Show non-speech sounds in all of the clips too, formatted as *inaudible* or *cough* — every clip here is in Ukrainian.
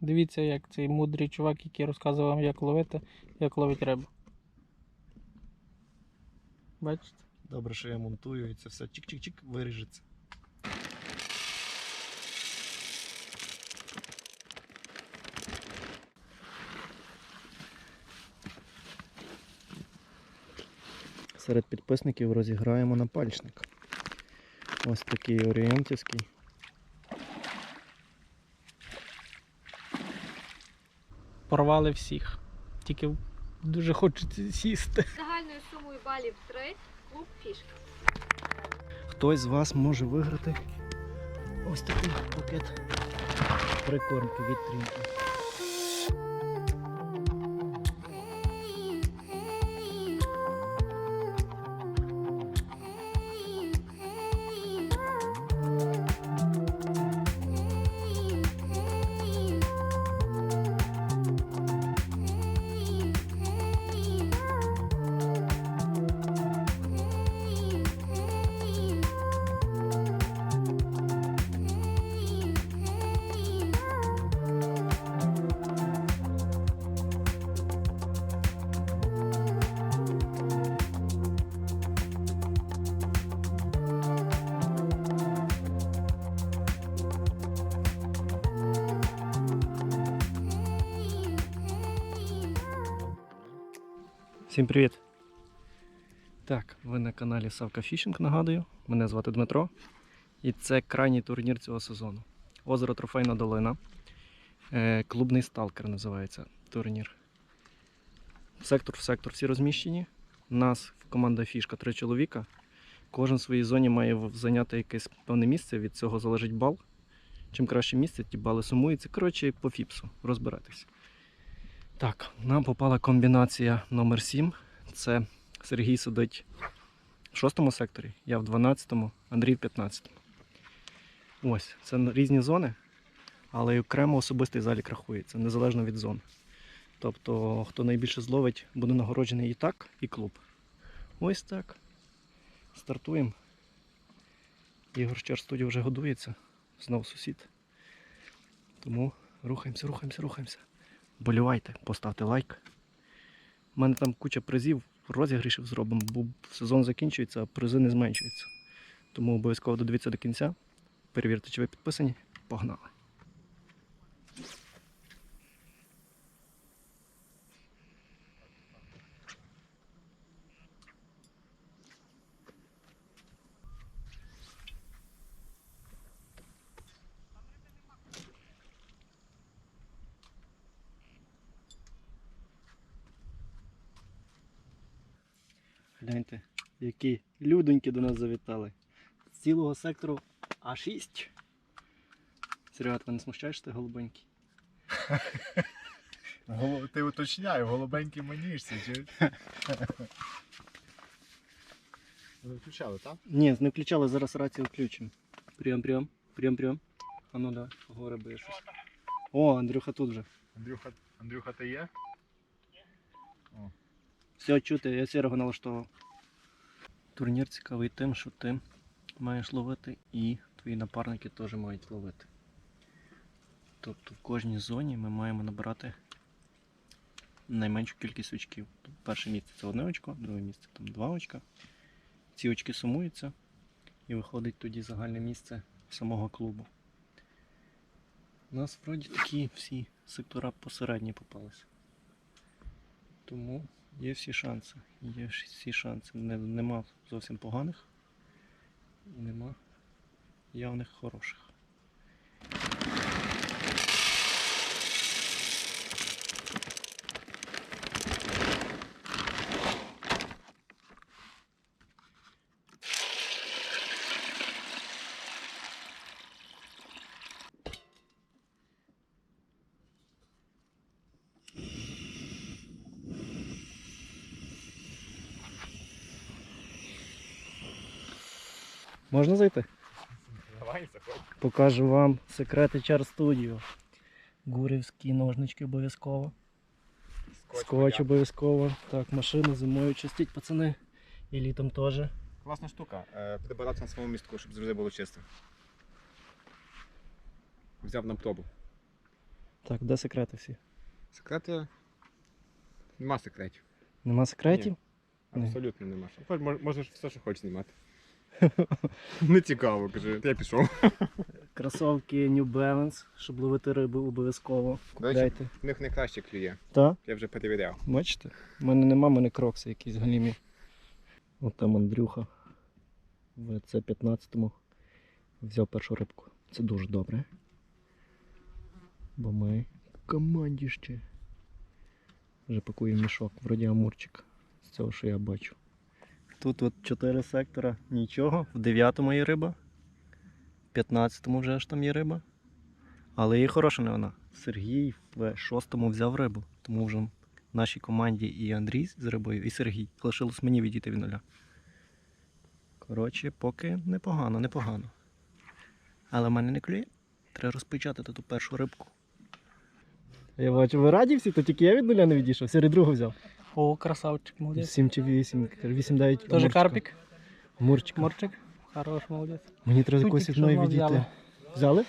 Дивіться, як цей мудрий чувак, який розказував вам, як ловити, як ловить рибу. Бачите? Добре, що я монтую і це все чик-чик-чик виріжеться. Серед підписників розіграємо на пальчник. Ось такий орієнтівський. Порвали всіх. Тільки дуже хочеться сісти. Загальною сумою балів 3 клуб фішка. Хтось з вас може виграти ось такий пакет прикормки від трінки. Всім привіт! Так, ви на каналі Савка Фішинг, нагадую. Мене звати Дмитро. І це крайній турнір цього сезону. Озеро Трофейна Долина. Е, Клубний сталкер називається турнір. Сектор в сектор всі розміщені. Нас команда фішка три чоловіка. Кожен в своїй зоні має зайняти якесь певне місце, від цього залежить бал. Чим краще місце, ті бали сумуються. Коротше, по фіпсу, розбиратись. Так, нам попала комбінація номер 7. Це Сергій сидить в шостому секторі, я в 12-му, Андрій в 15-му. Ось, це різні зони, але окремо особистий залік рахується, незалежно від зон. Тобто, хто найбільше зловить, буде нагороджений і так, і клуб. Ось так. Стартуємо. Ігор Щер студіо вже годується. Знов сусід. Тому рухаємося, рухаємося, рухаємося. Болівайте, поставте лайк. У мене там куча призів, розіграшів зробимо, бо сезон закінчується, а призи не зменшуються. Тому обов'язково додивіться до кінця. Перевірте, чи ви підписані. Погнали! Які людоньки до нас завітали. З цілого сектору А6. Серега, ти не смущаєш що ти голубенький? Ти уточняй, в голубенькій манішці. Чи... *laughs* Ви включали, так? Ні, не включали, зараз рацію включимо. Прийом, прийом, прийом, прийом. А ну да, говори би щось. О, Андрюха тут вже. Андрюха, Андрюха, ти є? Все чути, я сірого налаштував. Турнір цікавий тим, що ти маєш ловити і твої напарники теж мають ловити. Тобто в кожній зоні ми маємо набирати найменшу кількість очків. Перше місце це одне очко, друге місце там два очка. Ці очки сумуються і виходить тоді загальне місце самого клубу. У нас вроді такі всі сектора посередні попалися. Тому є всі шанси. Є всі шанси. Не, нема зовсім поганих і нема явних хороших. Можна зайти? Давай, заходь. Покажу вам секрети Char Studio. Гурівські ножнички обов'язково. Скотч обов'язково. Так, машину зимою чистіть, пацани. І літом теж. Класна штука. Е, Прибирати на своєму містку, щоб завжди було чисто. Взяв на пробу. Так, де секрети всі? Секрети. Нема секретів. Нема секретів? Ні. Абсолютно нема. Можеш все, що хочеш знімати. Не цікаво, каже, я пішов. Кросовки New Balance, щоб ловити рибу обов'язково. Купляйте. в них найкраще клює. Так? Я вже перевіряв. Бачите? У мене нема, в мене крокси якісь галімі. От там Андрюха в С15 взяв першу рибку. Це дуже добре. Бо ми в команді ще. Вже пакую мішок, вроді амурчик. З цього, що я бачу. Тут от 4 сектора, нічого. В 9-му є риба. В 15-му вже ж там є риба. Але і хороша не вона. Сергій в 6-му взяв рибу, тому вже в нашій команді і Андрій з рибою, і Сергій. Лишилось мені відійти від нуля. Коротше, поки непогано, непогано. Але в мене не клює. Треба розпечатати ту першу рибку. Я бачу, ви раді всі, то тільки я від нуля не відійшов, Сергій другу взяв. О, красавчик, молодець. 7 чи 8, 8-9. Тоже карпік, Мурчик. морчик. Хорош, молодець. Мені треба що одної відійти. взяли.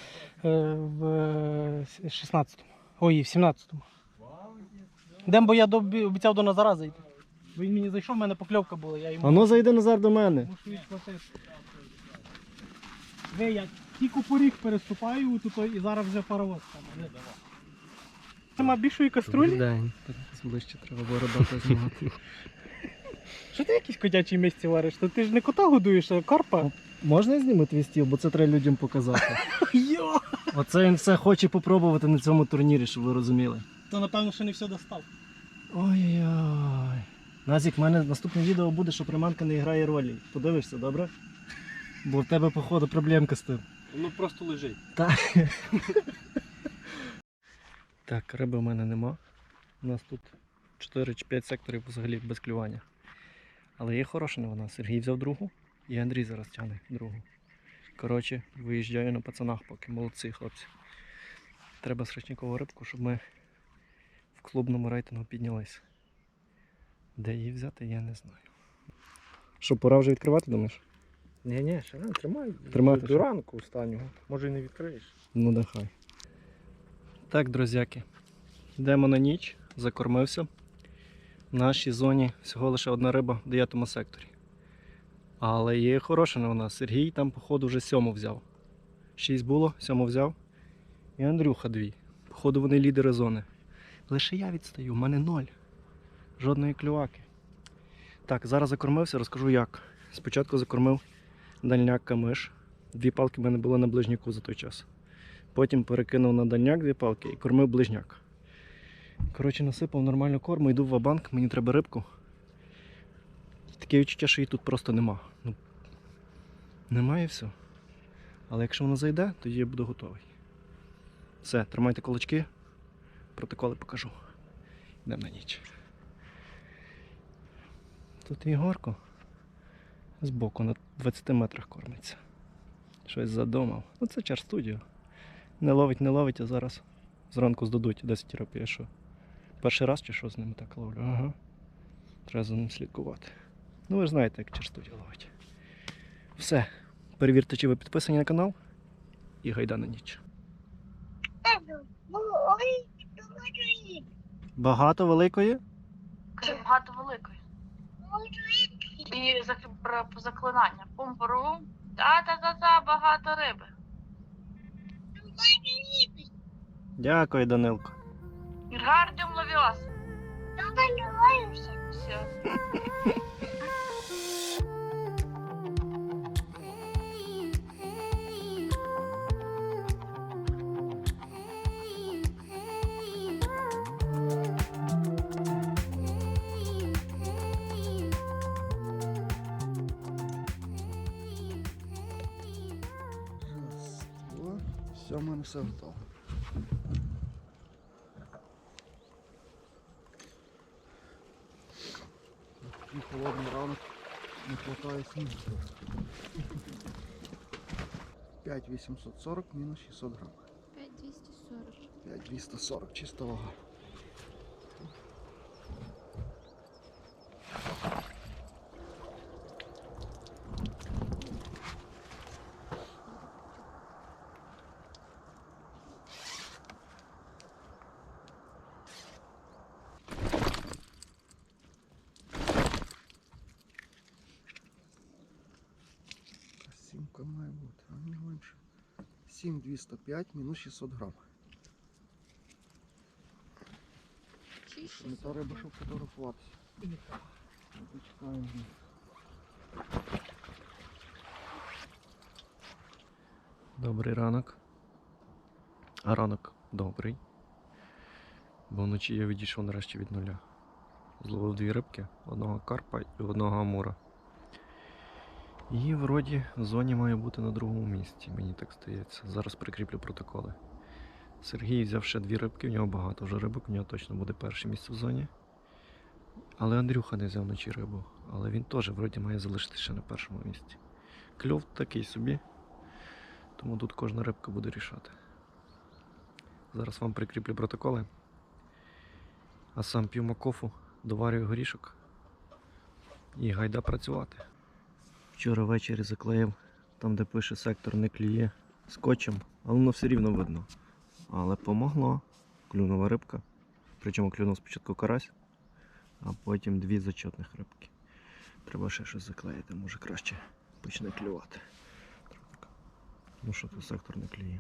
Е, В е, 16-му. Ой, в 17-му. Дембо я добі- обіцяв до Назара зайти. Бо він мені зайшов, в мене покльовка була, я йому А ну зайди Назар до мене. мушу відплатити. Ви, я тільки поріг переступаю, тут і зараз вже паровоз там. Нема більшої каструлі? день. Так ближче треба бородати знімати. *laughs* Що ти якісь котячі місці вариш? То ти ж не кота годуєш, а карпа? Можна я зніму твій стіл, бо це треба людям показати. *laughs* Йо! Оце він все хоче попробувати на цьому турнірі, щоб ви розуміли. То напевно ще не все достав. Ой-ой-ой. Назік, в мене наступне відео буде, що приманка не грає ролі. Подивишся, добре? Бо в тебе, походу, проблемка з тим. Ну просто лежить. Так. *laughs* так, риби в мене нема. У нас тут 4 чи 5 секторів взагалі без клювання. Але є хороша новина. Сергій взяв другу і Андрій зараз тягне другу. Коротше, виїжджаю на пацанах поки. Молодці хлопці. Треба срачникову рибку, щоб ми в клубному рейтингу піднялись. Де її взяти, я не знаю. Що, пора вже відкривати, думаєш? Ні, ні, ще не тримай. Тримати до, ще? до ранку останнього. Може і не відкриєш. Ну нехай. Так, друзяки. Йдемо на ніч, закормився. В нашій зоні всього лише одна риба в 9 секторі. Але є хороша новина. Сергій там, походу, вже сьому взяв. Шість було, сьому взяв. І Андрюха дві. Походу, вони лідери зони. Лише я відстаю, в мене ноль. Жодної клюваки. Так, зараз закормився, розкажу як. Спочатку закормив дальняк камиш. Дві палки в мене були на ближняку за той час. Потім перекинув на дальняк дві палки і кормив ближняк. Коротше, насипав нормально корму, йду в вабанк, мені треба рибку. Таке відчуття, що її тут просто нема. Ну, немає все. Але якщо вона зайде, тоді я буду готовий. Все, тримайте кулачки, протоколи покажу. Йдемо на ніч. Тут Ігорко збоку на 20 метрах кормиться. Щось задумав. Ну це чар студіо. Не ловить, не ловить, а зараз зранку здадуть 10 терапія. Що? Перший раз чи що з ними так ловлю? Ага. Треба за ним слідкувати. Ну ви ж знаєте, як чар ловить. Все. Перевірте, чи ви підписані на канал. І гайда на ніч. Багато великої? Кажи, багато великої. І про про заклинання. Пум-порум. Та-та-та-та, багато риби. Дякую, Данилко. Гардіум ловіос. Все. *laughs* Все, в мене все готово. Такий холодний ранок, не хватає снігу. 5840 мінус 600 грам. 5240. 5240 чиста вага. 7205 мінус 600 грам. Не та риба, щоб фотографуватися. Почекаємо. Добрий ранок. А ранок добрий. Бо вночі я відійшов нарешті від нуля. Зловив дві рибки, одного карпа і одного амура. І вроді в зоні має бути на другому місці, мені так здається. Зараз прикріплю протоколи. Сергій взяв ще дві рибки, в нього багато вже рибок, в нього точно буде перше місце в зоні. Але Андрюха не взяв вночі рибу, але він теж вроді має залишитися ще на першому місці. Кльов такий собі. Тому тут кожна рибка буде рішати. Зараз вам прикріплю протоколи. А сам п'ю макофу, доварюю горішок і гайда працювати. Вчора ввечері заклеїв там, де пише сектор не кліє скотчем, але воно все рівно видно. Але помогло. Клюнула рибка. Причому клюнув спочатку карась, а потім дві зачетних рибки. Треба ще щось заклеїти, може краще почне клювати. Ну що тут сектор не клює.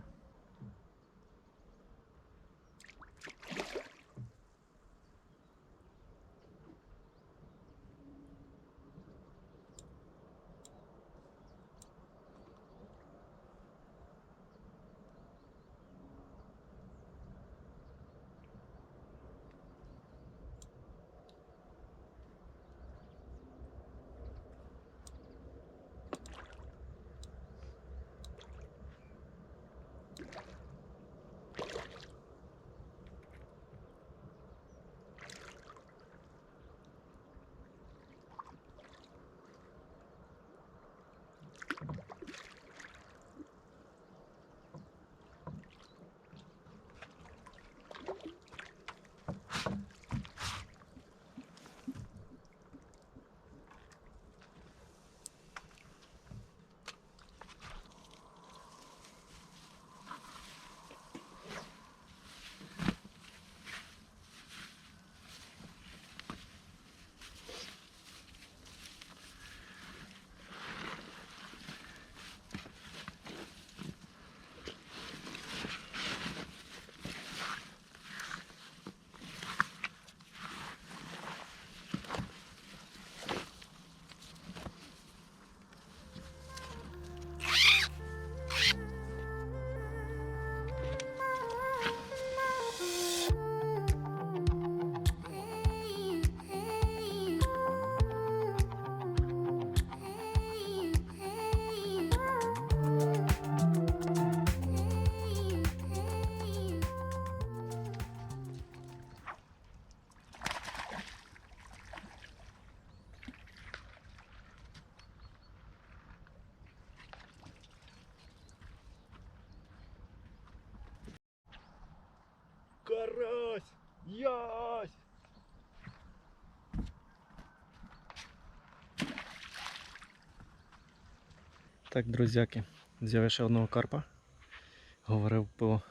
Так, друзяки, взяв ще одного карпа. Говорив по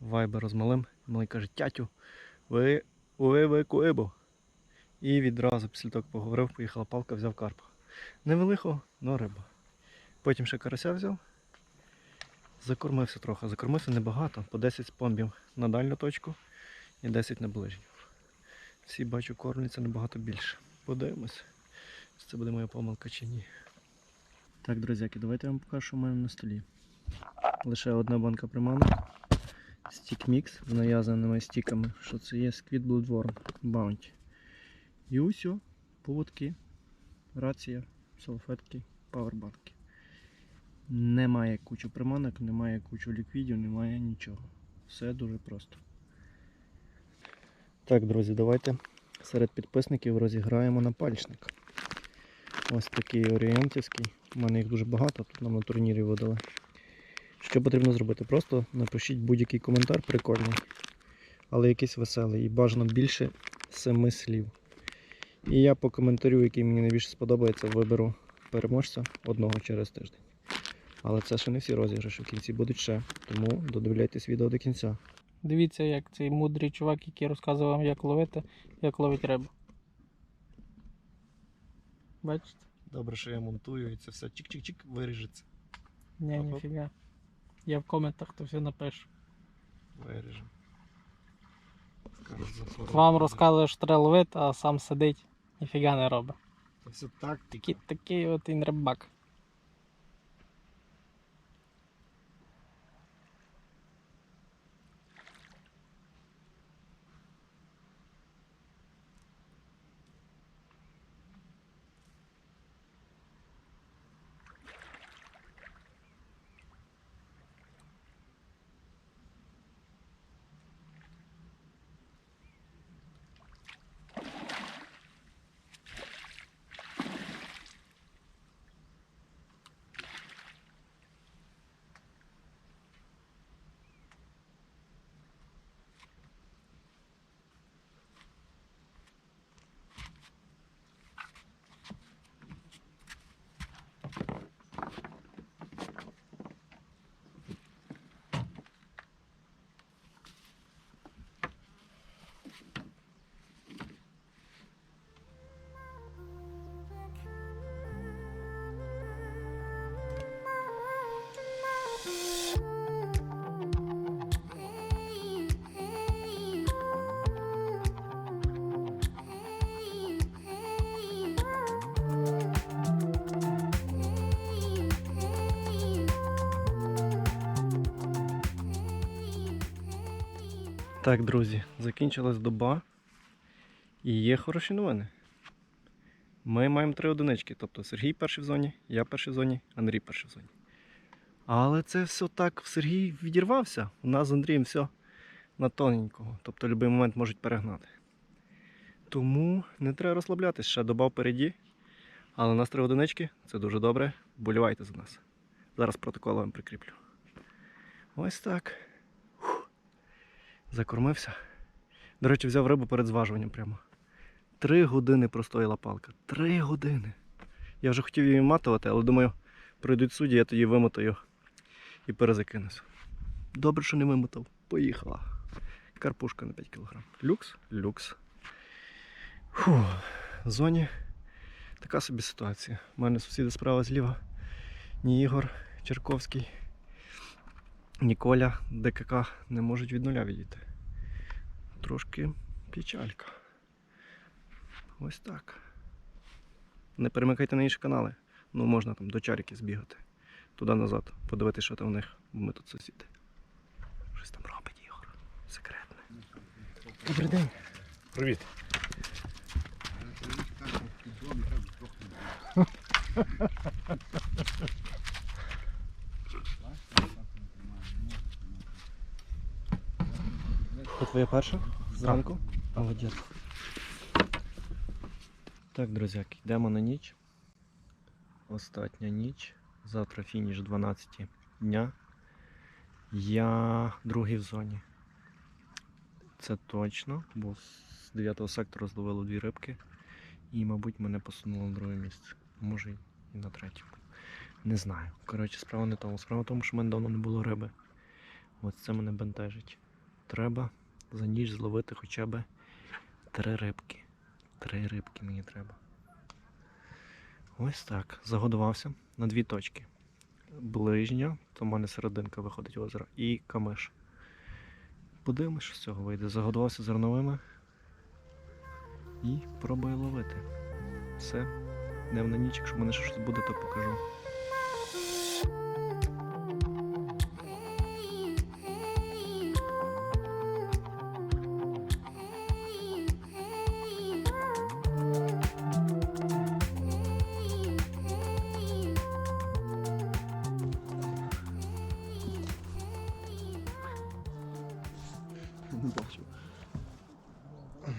вайберу з малим. Малий каже, тятю, ви ви куибо. І відразу після того, поговорив, поїхала палка, взяв карпа. Невеликого, но риба. Потім ще карася взяв. Закормився трохи. Закормився небагато, по 10 спомбів на дальню точку і 10 на ближню. Всі бачу, кормляться набагато більше. Подивимось, чи це буде моя помилка чи ні. Так, друзяки, давайте я вам покажу, що в мене на столі. Лише одна банка приманок. Стік мікс з нав'язаними стіками, що це є Squid Bloodworm Bounty. І усьо, поводки, рація, салфетки, павербанки. Немає кучу приманок, немає кучу ліквідів, немає нічого. Все дуже просто. Так, друзі, давайте серед підписників розіграємо на пальчник. Ось такий орієнтівський. У мене їх дуже багато, тут нам на турнірі видали. Що потрібно зробити? Просто напишіть будь-який коментар прикольний, але якийсь веселий і бажано більше семи слів. І я по коментарю, який мені найбільше сподобається, виберу переможця одного через тиждень. Але це ще не всі розіграші, в кінці будуть ще. Тому додивляйтесь відео до кінця. Дивіться, як цей мудрий чувак, який розказував вам, як ловити, як ловить рибу. Бачите? Добре, що я монтую і це все чик-чик-чик виріжеться. Ні, Ага. ніфіга. Я в коментах то все напишу. Виріжемо. Вам розказує, що треба ловити, а сам сидить, ніфіга не робить. Це все так. Такий, такий от він рибак. Так, друзі, закінчилась доба. І є хороші новини. Ми маємо три одинички. Тобто Сергій перший в зоні, я перший в зоні, Андрій перший в зоні. Але це все так, Сергій відірвався. У нас з Андрієм все на тоненького. Тобто будь-який момент можуть перегнати. Тому не треба розслаблятись, ще доба впереді. Але у нас три одинички, це дуже добре. Болівайте за нас. Зараз протокол вам прикріплю. Ось так. Закормився. До речі, взяв рибу перед зважуванням прямо. Три години простояла палка. Три години. Я вже хотів її матувати, але думаю, пройдуть судді, я тоді вимотаю і перезакинусь. Добре, що не вимотав. Поїхала. Карпушка на 5 кг. Люкс? Люкс. Фу. В зоні така собі ситуація. У мене сусіди справа зліва. Ні Ігор Черковський, ні Коля ДКК не можуть від нуля відійти. Трошки печалька. Ось так. Не перемикайте на інші канали. Ну, можна там до чарки збігати. Туди-назад. Подивитися, що там у них, бо ми тут сусіди. Щось там робить Ігор. Секретне. Добрий день. Привіт. *laughs* Це твоя перша? Зранку? Молодець. Так, друзяки, йдемо на ніч. Остання ніч. Завтра фініш 12 дня. Я другий в зоні. Це точно, бо з 9 сектору зловило дві рибки. І, мабуть, мене посунуло на друге місце. Може і на третє. Не знаю. Коротше, справа не тому. Справа в тому, що в мене давно не було риби. Ось це мене бентежить. Треба за ніч зловити хоча б три рибки. Три рибки мені треба. Ось так. Загодувався на дві точки. Ближня, то в мене серединка виходить озера, і камиш. Подивимось, що з цього вийде. Загодувався зерновими і пробую ловити. Все. Днем на ніч, якщо в мене щось буде, то покажу.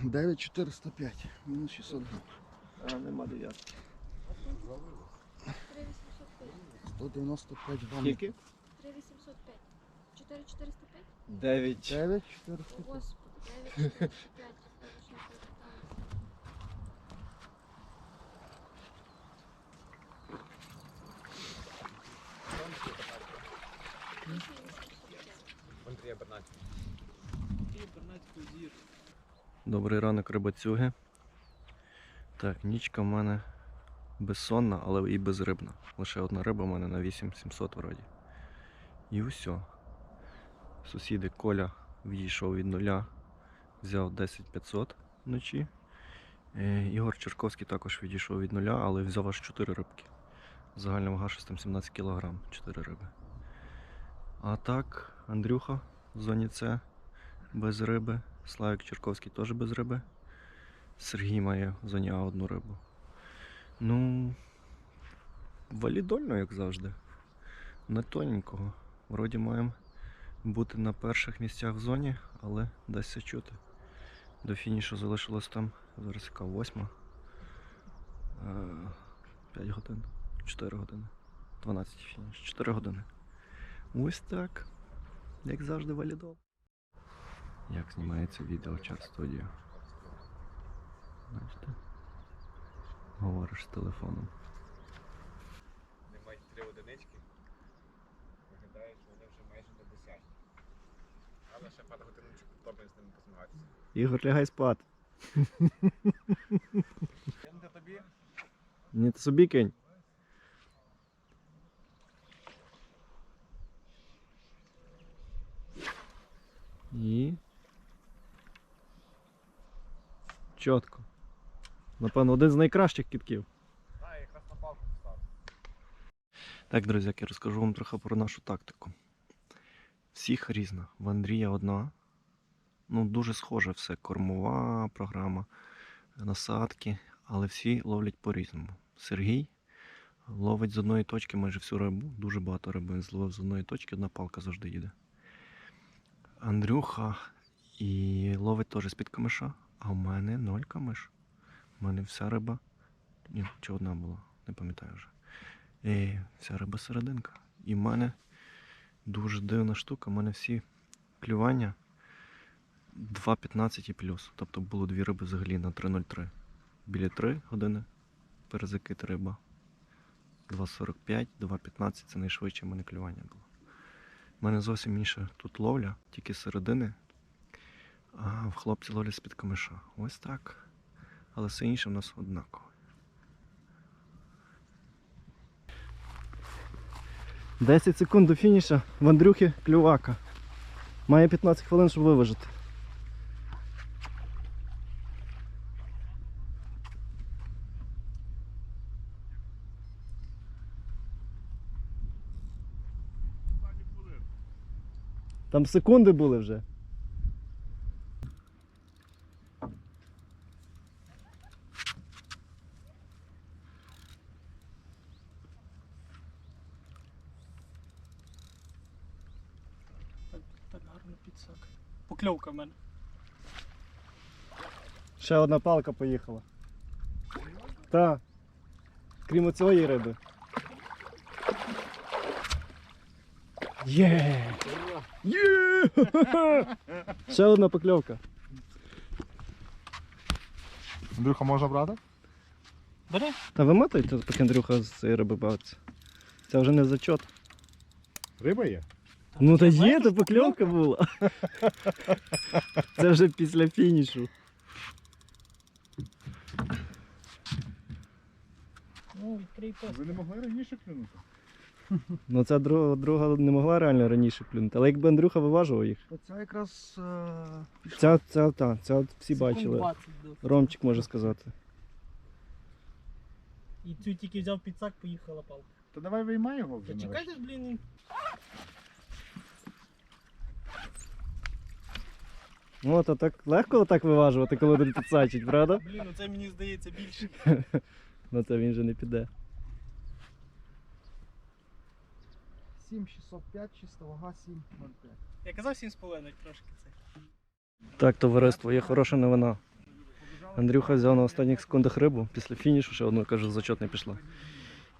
9405, мінус 600 грам. А, нема дев'ятки. 195 грам. Скільки? 3805. 4405? 9. 9, 405. Господи, 9405. Андрія Бернацький. Добрий ранок, рибацюги. Так, нічка в мене безсонна, але і безрибна. Лише одна риба в мене на 8700 вроді. І все. Сусіди Коля відійшов від нуля, взяв 10500 вночі. Е, Ігор Черковський також відійшов від нуля, але взяв аж 4 рибки. Загальна вага 617 кг, 4 риби. А так, Андрюха в зоні С без риби. Славік Черковський теж без риби. Сергій має зоні одну рибу. Ну, валідольно, як завжди. Не тоненького. Вроді маємо бути на перших місцях в зоні, але дасться чути. До фінішу залишилось там зараз яка восьма. 5 годин. 4 години. 12 фініш. 4 години. Ось так. Як завжди валідол. Як знімається відео чат студію. Бачите? Говориш з телефоном. Не мають три одинички. Виглядає, що вони вже майже на десятці. Але ще пару годиночок добре з ними позмагатися. Ігор, лягай спати. Я тобі. Ні, ти собі кинь. І. Чітко. Напевно, один з найкращих кітків. Якраз на палку поставив. Так, друзі, я розкажу вам трохи про нашу тактику. Всіх різна. В Андрія одна. Ну, дуже схоже все. Кормова програма, насадки, але всі ловлять по-різному. Сергій ловить з одної точки майже всю рибу. Дуже багато риби він зловив з одної точки, одна палка завжди їде. Андрюха і ловить теж з-під камиша, а в мене ноль камиш. У мене вся риба. Ні, чи одна була, не пам'ятаю вже. І вся риба серединка. І в мене дуже дивна штука. У мене всі клювання 2.15 і плюс. Тобто було дві риби взагалі на 3.03. Біля 3 години перезакид риба. 2.45, 2.15 це найшвидше в мене клювання було. У мене зовсім інша тут ловля, тільки середини. А в хлопці ловлять з-під камиша. Ось так. Але все інше в нас однаково. 10 секунд до фініша в Андрюхи клювака. Має 15 хвилин, щоб виважити. Там секунди були вже. Так, так гарно підсак. Покльовка в мене. Ще одна палка поїхала. Так. Крім цієї риби. Є! Є! *laughs* Ще одна покльовка. Андрюха, можна брати? Бери. Та вимотуйте, поки Андрюха з цієї риби бавиться. Це вже не зачот. Риба є? Ну та є, то покльовка була. Це вже після фінішу. Ну, відкрий. Ви не могли раніше клюнути? Ну ця друга, друга не могла реально раніше клюнути. Але якби Андрюха виважував їх. Оця якраз е, пішла. Ця, ця, та, ця от всі Секунд бачили. 20 до- Ромчик може сказати. І цю тільки взяв підсак, поїхала палка. То давай виймай його вже. Та чекайте ж, блін. і- Ну, а так легко так виважувати, коли один підсачить, правда? Блін, оце мені здається більше. *laughs* Ну це він же не піде. 7,605, чиста вага 7,05. Я казав 7,5 трошки це. Так, товариство, є хороша новина. Андрюха взяв на останніх секундах рибу, після фінішу ще одну, каже, зачет не пішла.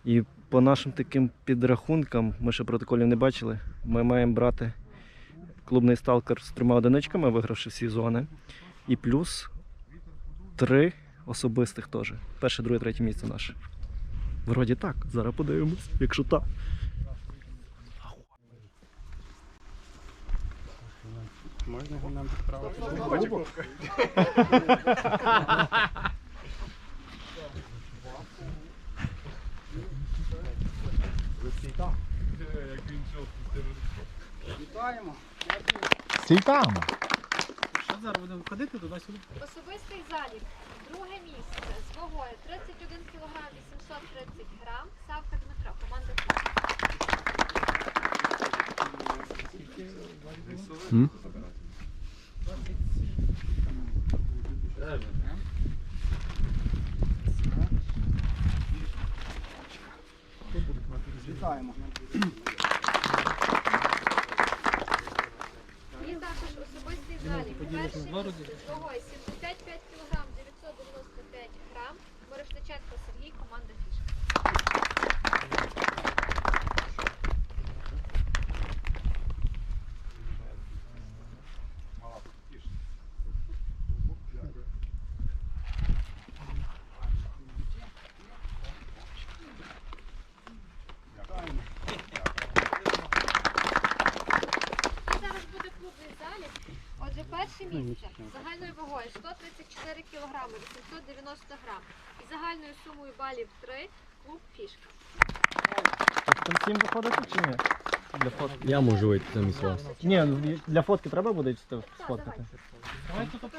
І по нашим таким підрахункам, ми ще протоколів не бачили, ми маємо брати клубний сталкер з трьома одиничками, вигравши всі зони. І плюс три особистих теж. Перше, друге, третє місце наше. Вроді так, зараз подивимось, якщо так. Можна його нам відправити? Чов, Вітаємо. Там. Що зараз будемо ходити туди-сюди? Особистий залік. Друге місце з вагою 31 кг 830 грам. Савка Дмитро, команда. Вітаємо. І також особистий залік. Перше місце 75 кг 995 грам. Морошниченко Сергій, команда Фішка. Зараз буде клубний залік. Отже, перше місце з загальною вагою 134 кг 890 грам. І загальною сумою балів 3 клуб Фішка. Там всім виходити чи ні? Для фотки. Я можу вийти замість вас. Ні, ну, для фотки треба буде Так, сфоткати? давай. Тут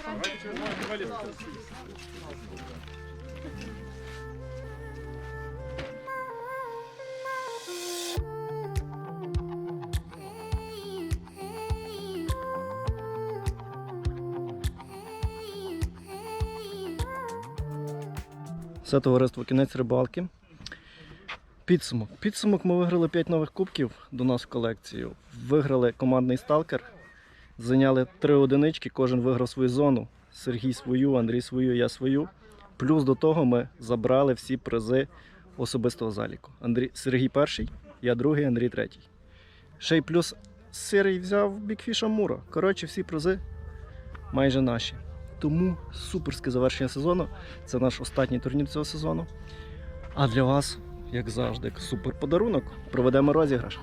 Все товариство, кінець рибалки. Підсумок. Підсумок ми виграли 5 нових кубків до нас в колекцію. Виграли командний сталкер. Зайняли 3 одинички, кожен виграв свою зону. Сергій свою, Андрій свою, я свою. Плюс до того ми забрали всі призи особистого заліку. Андрій, Сергій перший, я другий, Андрій третій. Ще й плюс Сирій взяв Бікфіша Мура. Коротше, всі призи майже наші. Тому суперське завершення сезону. Це наш останній турнір цього сезону. А для вас, як завжди, супер подарунок. Проведемо розіграш.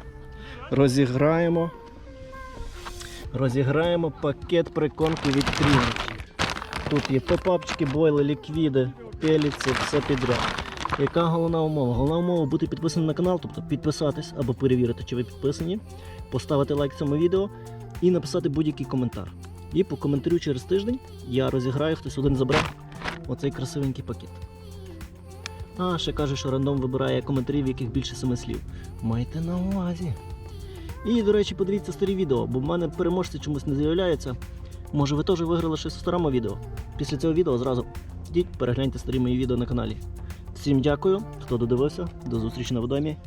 Розіграємо. Розіграємо пакет прикормки від Trinity. Тут є попапчики, бойли, ліквіди, пеліці, все підряд. Яка головна умова? Головна умова бути підписаним на канал, тобто підписатись або перевірити, чи ви підписані, поставити лайк цьому відео і написати будь-який коментар. І по коментарю через тиждень я розіграю, хтось один забрав оцей красивенький пакет. А, ще каже, що рандом вибирає коментарі, в яких більше семи слів. Майте на увазі. І, до речі, подивіться старі відео, бо в мене переможці чомусь не з'являються. Може, ви теж виграли щось у старому відео. Після цього відео зразу йдіть, перегляньте старі мої відео на каналі. Всім дякую, хто додивився. До зустрічі на водомі.